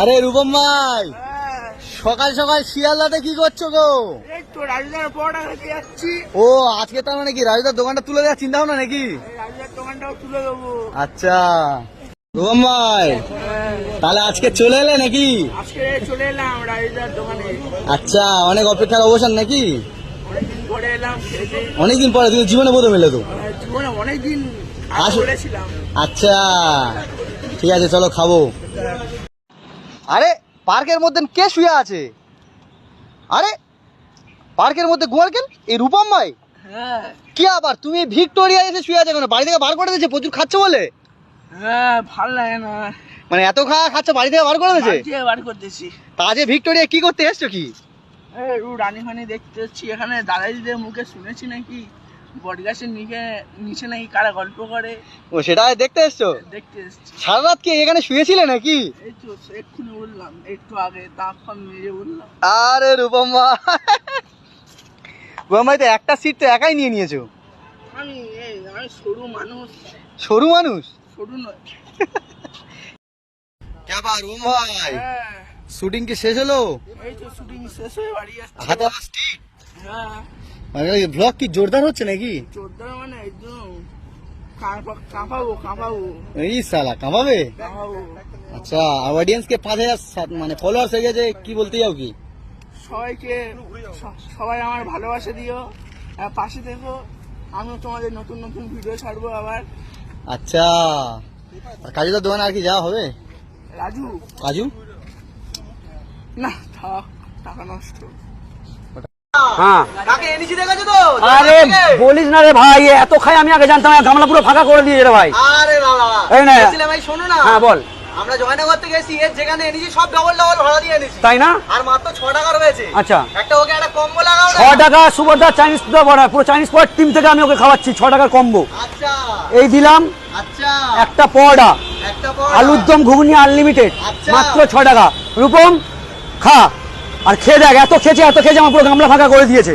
আরে রূপম ভাই সকাল সকাল শিয়ালদাতে কি করছ গো? এই তো রাজুদার পরোটা খেতে যাচ্ছি। ও আজকে তার মানে কি রাজুদার দোকানটা তুলে দেওয়ার চিন্তা ভাবনা নাকি? রাজুদার দোকানটাও তুলে দেবো। আচ্ছা রূপম ভাই তাহলে আজকে চলে এলে নাকি? আজকে চলে এলাম রাজুদার দোকানে। আচ্ছা অনেক অপেক্ষার অবসান নাকি? অনেকদিন পরে তুমি জীবনে প্রথম এলে তো। জীবনে অনেকদিন আচ্ছা ঠিক আছে চলো খাব। আরে পার্কের মধ্যে কে শুয়ে আছে? আরে পার্কের মধ্যে গোয়ারকেল এই রূপম ভাই? হ্যাঁ। কি আবার তুমি ভিক্টোরিয়া এসে শুয়ে আছে কেন? বাড়ি থেকে বার করে দিয়েছে প্রচুর খাচ্ছে বলে? হ্যাঁ ভালো লাগে না। মানে এত খাওয়া খাচ্ছে বাড়ি থেকে বার করে দিয়েছে? বার করতেছি তা আজকে ভিক্টোরিয়া কি করতে এসছো কি? রানী ফানি দেখতে এখানে দাদাজিদের মুখে শুনেছি নাকি? বটগাছের নিচে নিচে নাকি কারা গল্প করে? ও সেটা দেখতে এসছো? দেখতে এসছি। সারা রাত কি এখানে শুয়েছিলে নাকি? এই তো এক্ষুনি বললাম একটু আগে দাঁত ফাম মেরে বললাম। আরে রূপম ভাই তো একটা সিট তো একাই নিয়ে নিয়েছো। আমি এই আমি সরু মানুষ। সরু মানুষ? সরু নয়। রূপম ভাই? হ্যাঁ। শুটিং কি শেষ হলো? এই তো শুটিং শেষ হয়ে বাড়ি যাচ্ছে হাতে আবার হ্যাঁ। মানে ব্লগ কি জোরদার হচ্ছে নাকি? চোদ্দার মানে একদম কাঁপা- কাঁপাবো কাঁপাবো। এই সালা কাঁপাবো? আচ্ছা আর অডিয়েন্স কে পাঁচ হাজার মানে ফলোয়ার্স হয়ে গেছে কি বলতে যাও কি? সবাইকে সবাই আমার ভালোবাসা দিও। পাশে দেখো আমিও তোমাদের নতুন নতুন ভিডিও ছাড়বো আবার। আচ্ছা কাজুদার দোকানে আর কি যাওয়া হবে? রাজু। কাজু? না থাক টাকা নষ্ট। হ্যাঁ। আরে বলিস না রে ভাই এত খাই আমি আগে জানতাম গামলা পুরো ফাঁকা করে দিয়ে রে ভাই। আরে বাবা এই নে। শোনো না। হ্যাঁ বল। আমরা জয়নগর থেকে এসেছি এর যেখানে এনেছি সব ডবল ডবল ভাড়া দিয়ে এনেছি। তাই না? আর মাত্র ছ টাকা রয়েছে। আচ্ছা। একটা ওকে একটা কম্বো লাগাও ছ টাকা সুভদ্রা চাইনিজ বড়া পুরো চাইনিজ পয়েন্ট টিম থেকে আমি ওকে খাওয়াচ্ছি ছ টাকার কম্বো আচ্ছা। এই দিলাম আচ্ছা। একটা পর আলুর দম ঘুগনি আনলিমিটেড। মাত্র ছ টাকা। রূপম খা। আর খেয়ে দেখ এত খেয়েছে এত খেয়েছে আমার পুরো গামলা ফাঁকা করে দিয়েছে।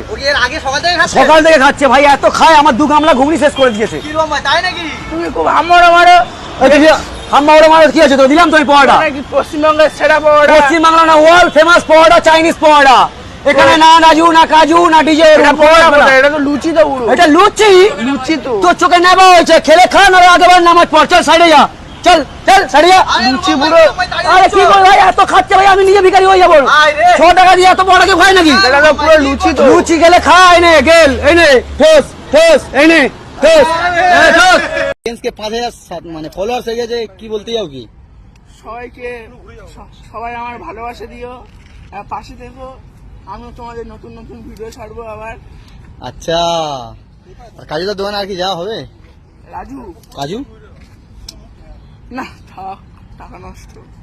সকাল থেকে খাচ্ছে? সকাল থেকে খাচ্ছে ভাই এত খায় আমার দু গামলা ঘুগনি শেষ করে দিয়েছে। কি তাই নাকি? তুমি খুব আমার আমারও হাম্মা মারা কি আছে তো? দিলাম তো আমি পরোটা। পশ্চিমবঙ্গের সেরা পড়া পশ্চিমবাংলা না world famous paratha Chinese paratha. এখানে না রাজু না কাজু না ডিজে এটা এটা তো লুচি তো এটা লুচি? লুচি তো। তোর চোখে নেবা হয়েছে খেলে খা না আগেবার নামাজ পড়। চল সাইডে যা। চল চল লুচি আরে কি ভাই এত খাচ্ছে ভাই আমি নিজে ভিখারি হয়ে যাব। ছ টাকা দিয়ে এত বড় কেউ খায় নাকি? পুরো লুচি তো। লুচি গেলে খা এনে গেল এনে ঠোস ঠোস এনে ঠোস এ, ঠোস। কে পাঁচ হাজার সাত মানে ফলোয়ার্স হয়ে গেছে কি বলতে যাও কি? সবাইকে সবাই আমার ভালোবাসা দিও। পাশে দেখো আমিও তোমাদের নতুন নতুন ভিডিও ছাড়বো আবার। আচ্ছা। কাজুদার দোকানে আর কি যাওয়া হবে? রাজু। কাজু? না থাক টাকা নষ্ট।